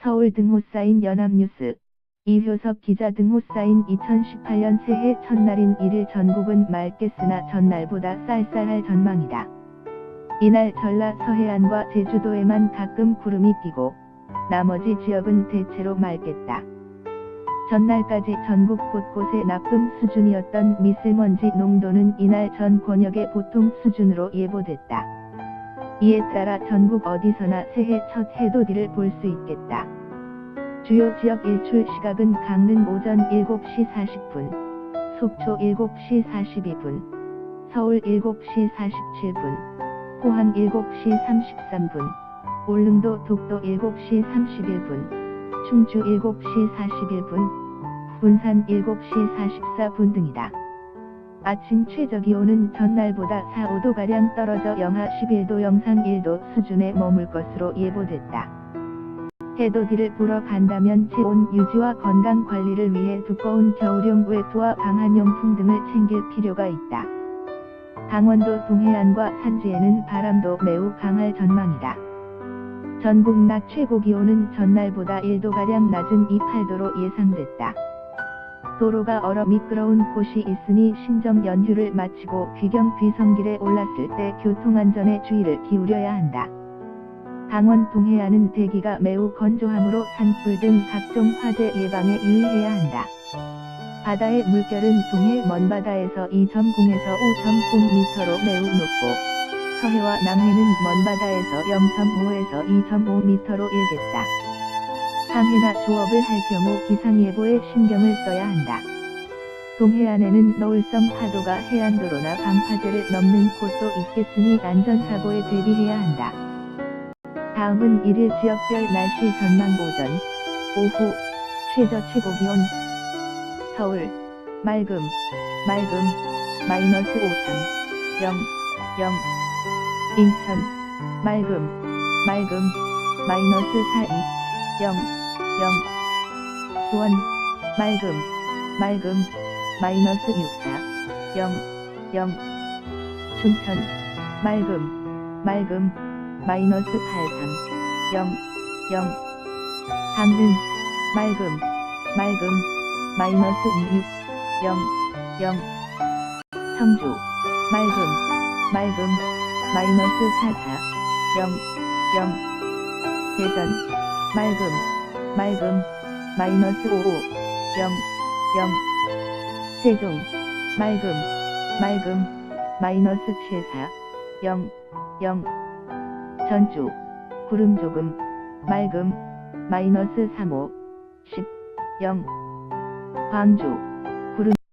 서울 등호 사인 연합뉴스 이효섭 기자 등호 사인 2018년 새해 첫날인 1일 전국은 맑겠으나 전날보다 쌀쌀할 전망이다. 이날 전라 서해안과 제주도에만 가끔 구름이 끼고 나머지 지역은 대체로 맑겠다. 전날까지 전국 곳곳에 나쁨 수준이었던 미세먼지 농도는 이날 전 권역의 보통 수준으로 예보됐다. 이에 따라 전국 어디서나 새해 첫 해돋이를 볼 수 있겠다. 주요 지역 일출 시각은 강릉 오전 7시 40분, 속초 7시 42분, 서울 7시 47분, 포항 7시 33분, 울릉도 독도 7시 31분, 충주 7시 41분, 군산 7시 44분 등이다. 아침 최저기온은 전날보다 4, 5도가량 떨어져 영하 11도 영상 1도 수준에 머물 것으로 예보됐다. 해돋이를 보러 간다면 체온 유지와 건강 관리를 위해 두꺼운 겨울용 외투와 방한용품 등을 챙길 필요가 있다. 강원도 동해안과 산지에는 바람도 매우 강할 전망이다. 전국 낮 최고 기온은 전날보다 1도가량 낮은 2, 8도로 예상됐다. 도로가 얼어 미끄러운 곳이 있으니 신정 연휴를 마치고 귀경 귀성길에 올랐을 때 교통안전에 주의를 기울여야 한다. 강원 동해안은 대기가 매우 건조하므로 산불 등 각종 화재 예방에 유의해야 한다. 바다의 물결은 동해 먼바다에서 2.0에서 5.0m로 매우 높고 서해와 남해는 먼바다에서 0.5에서 2.5m로 일겠다. 항해나 조업을 할 경우 기상예보에 신경을 써야 한다. 동해안에는 노을성 파도가 해안도로나 방파제를 넘는 곳도 있겠으니 안전사고에 대비해야 한다. 다음은 1일 지역별 날씨 전망 오전, 오후, 최저 최고기온 서울, 맑음, 맑음, 마이너스 5.3, 0, 0 인천, 맑음, 맑음, 마이너스 4.2, 0, 0 수원, 맑음, 맑음, 마이너스 6.4, 0, 0 춘천, 맑음, 맑음, 마이너스 8.3, 0, 0 강릉, 맑음, 맑음, 마이너스 26, 0, 0 청주, 맑음, 맑음, 마이너스 44, 0, 0 대전, 맑음, 맑음, 마이너스 55, 0, 0 세종, 맑음, 맑음, 마이너스 74, 0, 0 전주, 구름 조금, 맑음, 마이너스 35, 10, 0 광주,